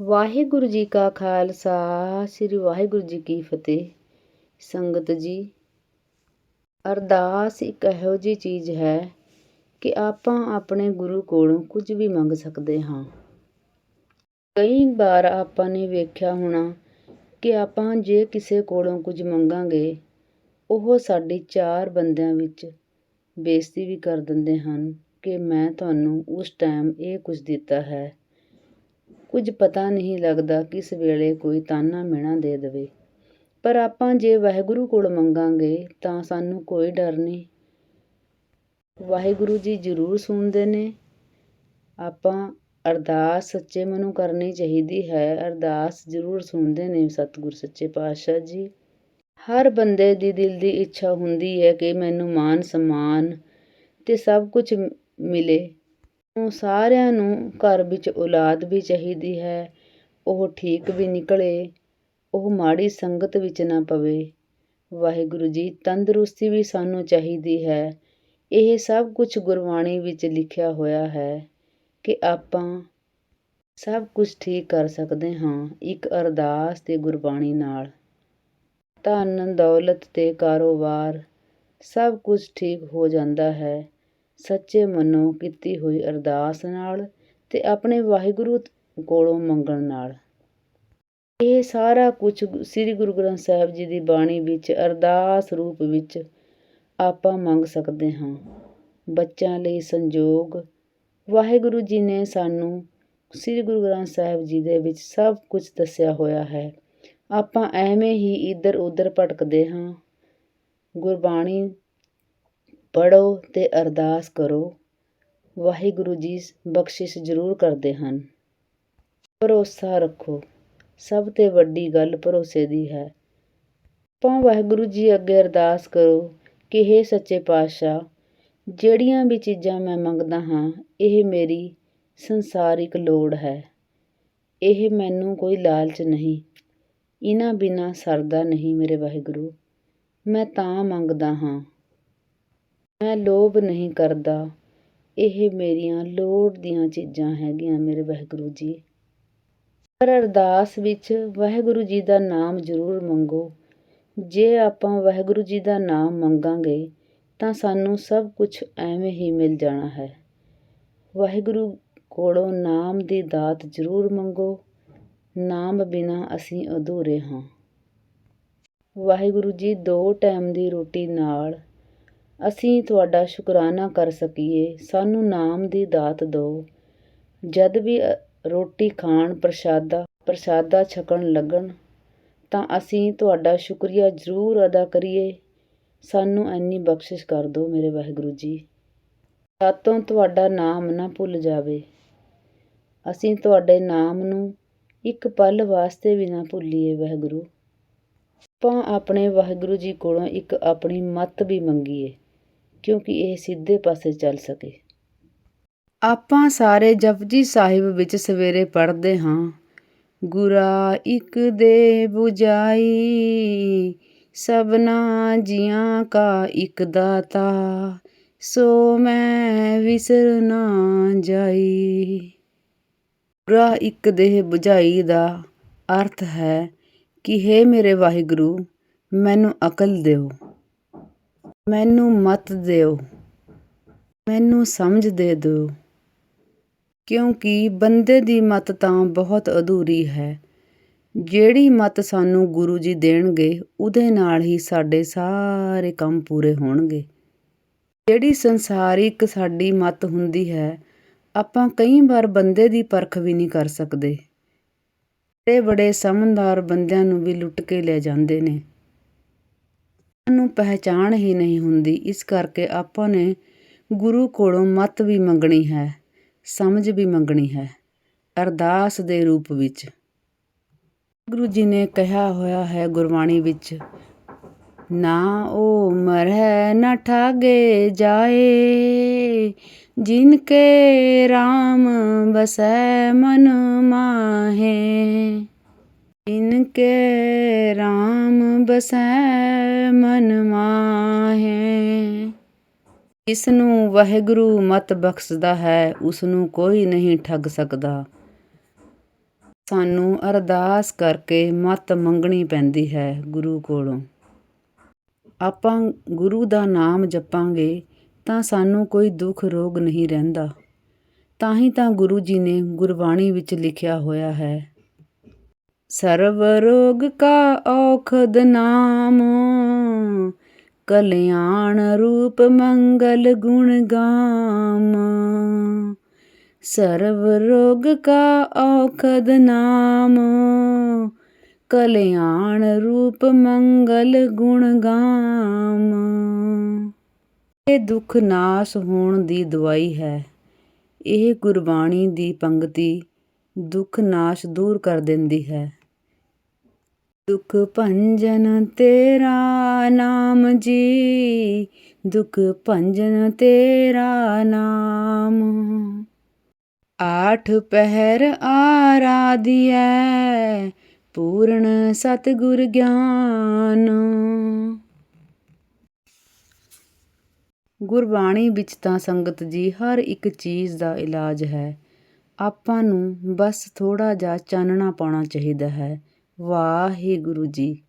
ਵਾਹਿਗੁਰੂ ਜੀ ਕਾ ਖਾਲਸਾ, ਸ੍ਰੀ ਵਾਹਿਗੁਰੂ ਜੀ ਕੀ ਫਤਿਹ। ਸੰਗਤ ਜੀ, ਅਰਦਾਸ ਇੱਕ ਇਹੋ ਜਿਹੀ ਚੀਜ਼ ਹੈ ਕਿ ਆਪਾਂ ਆਪਣੇ ਗੁਰੂ ਕੋਲੋਂ ਕੁਝ ਵੀ ਮੰਗ ਸਕਦੇ ਹਾਂ। ਕਈ ਵਾਰ ਆਪਾਂ ਨੇ ਵੇਖਿਆ ਹੋਣਾ ਕਿ ਆਪਾਂ ਜੇ ਕਿਸੇ ਕੋਲੋਂ ਕੁਝ ਮੰਗਾਂਗੇ, ਉਹ ਸਾਡੀ ਚਾਰ ਬੰਦਿਆਂ ਵਿੱਚ ਬੇਇੱਜ਼ਤੀ ਵੀ ਕਰ ਦਿੰਦੇ ਹਨ ਕਿ ਮੈਂ ਤੁਹਾਨੂੰ ਉਸ ਟਾਈਮ ਇਹ ਕੁਝ ਦਿੱਤਾ ਹੈ। ਕੁਝ ਪਤਾ ਨਹੀਂ ਲੱਗਦਾ ਕਿਸ ਵੇਲੇ ਕੋਈ ਤਾਨਾ ਮਿਣਾ ਦੇ ਦੇਵੇ। ਪਰ ਆਪਾਂ ਜੇ ਵਾਹਿਗੁਰੂ ਕੋਲ ਮੰਗਾਂਗੇ ਤਾਂ ਸਾਨੂੰ ਕੋਈ ਡਰ ਨਹੀਂ। ਵਾਹਿਗੁਰੂ ਜੀ ਜ਼ਰੂਰ ਸੁਣਦੇ ਨੇ। ਆਪਾਂ ਅਰਦਾਸ ਸੱਚੇ ਮਨੋਂ ਕਰਨੀ ਚਾਹੀਦੀ ਹੈ। ਅਰਦਾਸ ਜ਼ਰੂਰ ਸੁਣਦੇ ਨੇ ਸਤਿਗੁਰ ਸੱਚੇ ਪਾਤਸ਼ਾਹ ਜੀ। ਹਰ ਬੰਦੇ ਦੀ ਦਿਲ ਦੀ ਇੱਛਾ ਹੁੰਦੀ ਹੈ ਕਿ ਮੈਨੂੰ ਮਾਨ ਸਨਮਾਨ ਤੇ ਸਭ ਕੁਝ ਮਿਲੇ। ਸਾਰਿਆਂ ਨੂੰ ਘਰ ਵਿੱਚ ਔਲਾਦ ਵੀ ਚਾਹੀਦੀ ਹੈ। ਉਹ ਠੀਕ ਵੀ ਨਿਕਲੇ, ਉਹ ਮਾੜੀ ਸੰਗਤ ਵਿੱਚ ਨਾ ਪਵੇ। ਵਾਹਿਗੁਰੂ ਜੀ, ਤੰਦਰੁਸਤੀ ਵੀ ਸਾਨੂੰ ਚਾਹੀਦੀ ਹੈ। ਇਹ ਸਭ ਕੁਝ ਗੁਰਬਾਣੀ ਵਿੱਚ ਲਿਖਿਆ ਹੋਇਆ ਹੈ ਕਿ ਆਪਾਂ ਸਭ ਕੁਝ ਠੀਕ ਕਰ ਸਕਦੇ ਹਾਂ ਇੱਕ ਅਰਦਾਸ ਤੇ ਗੁਰਬਾਣੀ ਨਾਲ। ਧਨ, ਦੌਲਤ ਤੇ ਕਾਰੋਬਾਰ ਸਭ ਕੁਝ ਠੀਕ ਹੋ ਜਾਂਦਾ ਹੈ। ਸੱਚੇ ਮਨੋਂ ਕੀਤੀ ਹੋਈ ਅਰਦਾਸ ਨਾਲ ਅਤੇ ਆਪਣੇ ਵਾਹਿਗੁਰੂ ਕੋਲੋਂ ਮੰਗਣ ਨਾਲ। ਇਹ ਸਾਰਾ ਕੁਝ ਸ੍ਰੀ ਗੁਰੂ ਗ੍ਰੰਥ ਸਾਹਿਬ ਜੀ ਦੀ ਬਾਣੀ ਵਿੱਚ ਅਰਦਾਸ ਰੂਪ ਵਿੱਚ ਆਪਾਂ ਮੰਗ ਸਕਦੇ ਹਾਂ। ਬੱਚਿਆਂ ਲਈ ਸੰਜੋਗ, ਵਾਹਿਗੁਰੂ ਜੀ ਨੇ ਸਾਨੂੰ ਸ੍ਰੀ ਗੁਰੂ ਗ੍ਰੰਥ ਸਾਹਿਬ ਜੀ ਦੇ ਵਿੱਚ ਸਭ ਕੁਝ ਦੱਸਿਆ ਹੋਇਆ ਹੈ। ਆਪਾਂ ਐਵੇਂ ਹੀ ਇੱਧਰ ਉੱਧਰ ਭਟਕਦੇ ਹਾਂ। ਗੁਰਬਾਣੀ ਪੜ੍ਹੋ ਅਤੇ ਅਰਦਾਸ ਕਰੋ। ਵਾਹਿਗੁਰੂ ਜੀ ਬਖਸ਼ਿਸ਼ ਜ਼ਰੂਰ ਕਰਦੇ ਹਨ। ਭਰੋਸਾ ਰੱਖੋ। ਸਭ ਤੋਂ ਵੱਡੀ ਗੱਲ ਭਰੋਸੇ ਦੀ ਹੈ। ਆਪਾਂ ਵਾਹਿਗੁਰੂ ਜੀ ਅੱਗੇ ਅਰਦਾਸ ਕਰੋ ਕਿ हे ਸੱਚੇ ਪਾਤਸ਼ਾਹ, ਜਿਹੜੀਆਂ ਵੀ ਚੀਜ਼ਾਂ ਮੈਂ ਮੰਗਦਾ ਹਾਂ, ਇਹ ਮੇਰੀ ਸੰਸਾਰਿਕ ਲੋੜ ਹੈ। ਇਹ ਮੈਨੂੰ ਕੋਈ ਲਾਲਚ ਨਹੀਂ। ਇਹਨਾਂ ਬਿਨਾਂ ਸਰਦਾ ਨਹੀਂ ਮੇਰੇ ਵਾਹਿਗੁਰੂ। ਮੈਂ ਤਾਂ ਮੰਗਦਾ ਹਾਂ। ਮੈਂ ਲੋਭ ਨਹੀਂ ਕਰਦਾ। ਇਹ ਮੇਰੀਆਂ ਲੋੜ ਦੀਆਂ ਚੀਜ਼ਾਂ ਹੈਗੀਆਂ ਮੇਰੇ ਵਾਹਿਗੁਰੂ ਜੀ। ਪਰ ਅਰਦਾਸ ਵਿੱਚ ਵਾਹਿਗੁਰੂ ਜੀ ਦਾ ਨਾਮ ਜ਼ਰੂਰ ਮੰਗੋ। ਜੇ ਆਪਾਂ ਵਾਹਿਗੁਰੂ ਜੀ ਦਾ ਨਾਮ ਮੰਗਾਂਗੇ, ਤਾਂ ਸਾਨੂੰ ਸਭ ਕੁਝ ਐਵੇਂ ਹੀ ਮਿਲ ਜਾਣਾ ਹੈ। ਵਾਹਿਗੁਰੂ ਕੋਲੋਂ ਨਾਮ ਦੀ ਦਾਤ ਜ਼ਰੂਰ ਮੰਗੋ। ਨਾਮ ਬਿਨਾ ਅਸੀਂ ਅਧੂਰੇ ਹਾਂ। ਵਾਹਿਗੁਰੂ ਜੀ ਦੋ ਟਾਈਮ ਦੀ ਰੋਟੀ ਨਾਲ ਅਸੀਂ ਤੁਹਾਡਾ ਸ਼ੁਕਰਾਨਾ ਕਰ ਸਕੀਏ। ਸਾਨੂੰ ਨਾਮ ਦੀ ਦਾਤ ਦਿਓ। ਜਦ ਵੀ ਰੋਟੀ ਖਾਣ ਪ੍ਰਸ਼ਾਦਾ ਪ੍ਰਸ਼ਾਦਾ ਛਕਣ ਲੱਗਣ, ਤਾਂ ਅਸੀਂ ਤੁਹਾਡਾ ਸ਼ੁਕਰੀਆ ਜ਼ਰੂਰ ਅਦਾ ਕਰੀਏ। ਸਾਨੂੰ ਐਨੀ ਬਖਸ਼ਿਸ਼ ਕਰ ਦਿਓ ਮੇਰੇ ਵਾਹਿਗੁਰੂ ਜੀ। ਸਾਤੋਂ ਤੁਹਾਡਾ ਨਾਮ ਨਾ ਭੁੱਲ ਜਾਵੇ। ਅਸੀਂ ਤੁਹਾਡੇ ਨਾਮ ਨੂੰ ਇੱਕ ਪਲ ਵਾਸਤੇ ਵੀ ਨਾ ਭੁੱਲੀਏ ਵਾਹਿਗੁਰੂ। ਆਪਾਂ ਆਪਣੇ ਵਾਹਿਗੁਰੂ ਜੀ ਕੋਲੋਂ ਇੱਕ ਆਪਣੀ ਮੱਤ ਵੀ ਮੰਗੀਏ। ਕਿਉਂਕਿ ਇਹ ਸਿੱਧੇ ਪਾਸੇ ਚੱਲ ਸਕੇ। ਆਪਾਂ ਸਾਰੇ ਜਪਜੀ ਸਾਹਿਬ ਵਿੱਚ ਸਵੇਰੇ ਪੜ੍ਹਦੇ ਹਾਂ ਗੁਰਾ ਇੱਕ ਦੇ ਬੁਝਾਈ ਸਭਨਾ ਜੀਆਂ ਕਾ ਇਕ ਦਾਤਾ, ਸੋ ਮੈਂ ਵਿਸਰ ਨਾ ਜਾਈ। ਗੁਰਾ ਇੱਕ ਦੇ ਬੁਝਾਈ ਦਾ ਅਰਥ ਹੈ ਕਿ हे ਮੇਰੇ ਵਾਹਿਗੁਰੂ, ਮੈਨੂੰ ਅਕਲ ਦਿਓ। ਮੈਨੂੰ ਮਤ ਦਿਓ। ਮੈਨੂੰ ਸਮਝ ਦੇ ਦਿਓ। ਕਿਉਂਕਿ ਬੰਦੇ ਦੀ ਮਤ ਤਾਂ ਬਹੁਤ ਅਧੂਰੀ ਹੈ। ਜਿਹੜੀ ਮਤ ਸਾਨੂੰ ਗੁਰੂ ਜੀ ਦੇਣਗੇ, ਉਹਦੇ ਨਾਲ ਹੀ ਸਾਡੇ ਸਾਰੇ ਕੰਮ ਪੂਰੇ ਹੋਣਗੇ। ਜਿਹੜੀ ਸੰਸਾਰਿਕ ਸਾਡੀ ਮਤ ਹੁੰਦੀ ਹੈ, ਆਪਾਂ ਕਈ ਵਾਰ ਬੰਦੇ ਦੀ ਪਰਖ ਵੀ ਨਹੀਂ ਕਰ ਸਕਦੇ। ਬੜੇ ਬੜੇ ਸਮਝਦਾਰ ਬੰਦਿਆਂ ਨੂੰ ਵੀ ਲੁੱਟ ਕੇ ਲੈ ਜਾਂਦੇ ਨੇ। ਨੂੰ ਪਹਿਚਾਣ ਹੀ ਨਹੀਂ ਹੁੰਦੀ। ਇਸ ਕਰਕੇ ਆਪਾਂ ਨੇ ਗੁਰੂ ਕੋਲੋਂ ਮਤ ਵੀ ਮੰਗਣੀ ਹੈ, ਸਮਝ ਵੀ ਮੰਗਣੀ ਹੈ, ਅਰਦਾਸ ਦੇ ਰੂਪ ਵਿੱਚ। ਗੁਰੂ ਜੀ ਨੇ ਕਿਹਾ ਹੋਇਆ ਹੈ ਗੁਰਬਾਣੀ ਵਿੱਚ, ਨਾ ਉਹ ਮਰੈ ਨਾ ਠਾਗੇ ਜਾਏ, ਜਿਨ ਕੇ RAM ਬਸੈ ਮਨ ਮਾਹੇ ਇਨਕੇ RAM ਬਸੈ ਮਨ ਮਾਹੇ। ਇਸ ਨੂੰ ਵਾਹਿਗੁਰੂ ਮਤ ਬਖਸ਼ਦਾ ਹੈ ਉਸ ਨੂੰ ਕੋਈ ਨਹੀਂ ਠੱਗ ਸਕਦਾ। ਸਾਨੂੰ ਅਰਦਾਸ ਕਰਕੇ ਮਤ ਮੰਗਣੀ ਪੈਂਦੀ ਹੈ ਗੁਰੂ ਕੋਲੋਂ। ਆਪਾਂ ਗੁਰੂ ਦਾ ਨਾਮ ਜਪਾਂਗੇ, ਤਾਂ ਸਾਨੂੰ ਕੋਈ ਦੁੱਖ ਰੋਗ ਨਹੀਂ ਰਹਿੰਦਾ। ਤਾਂ ਹੀ ਤਾਂ ਗੁਰੂ ਜੀ ਨੇ ਗੁਰਬਾਣੀ ਵਿੱਚ ਲਿਖਿਆ ਹੋਇਆ ਹੈ ਸਰਵ ਰੋਗ ਕਾ ਔਖਦ ਨਾਮ। ਕਲਿਆਣ ਰੂਪ ਮੰਗਲ ਗੁਣ ਗਾਮ। ਸਰਵ ਰੋਗ ਕਾ ਔਖਦ ਨਾਮ। ਕਲਿਆਣ ਰੂਪ ਮੰਗਲ ਗੁਣ ਗਾਮ। ਇਹ ਦੁੱਖ ਨਾਸ ਹੋਣ ਦੀ ਦਵਾਈ ਹੈ। ਇਹ ਗੁਰਬਾਣੀ ਦੀ ਪੰਕਤੀ ਦੁੱਖ ਨਾਸ਼ ਦੂਰ ਕਰ ਦਿੰਦੀ ਹੈ। ਦੁੱਖ ਭੰਜਨ ਤੇਰਾ ਨਾਮ ਜੀ, ਦੁੱਖ ਭੰਜਨ ਤੇਰਾ ਨਾਮ। ਆਠ ਪਹਿਰ ਆਰਾਧਿਐ, ਪੂਰਨ ਸਤਿਗੁਰ ਗਿਆਨ। ਗੁਰਬਾਣੀ ਵਿੱਚ ਤਾਂ ਸੰਗਤ ਜੀ ਹਰ ਇੱਕ ਚੀਜ਼ ਦਾ ਇਲਾਜ ਹੈ। ਆਪਾਂ ਨੂੰ ਬਸ ਥੋੜਾ ਜਿਹਾ ਚਾਨਣਾ ਪਾਉਣਾ ਚਾਹੀਦਾ ਹੈ। ਵਾਹਿਗੁਰੂ ਜੀ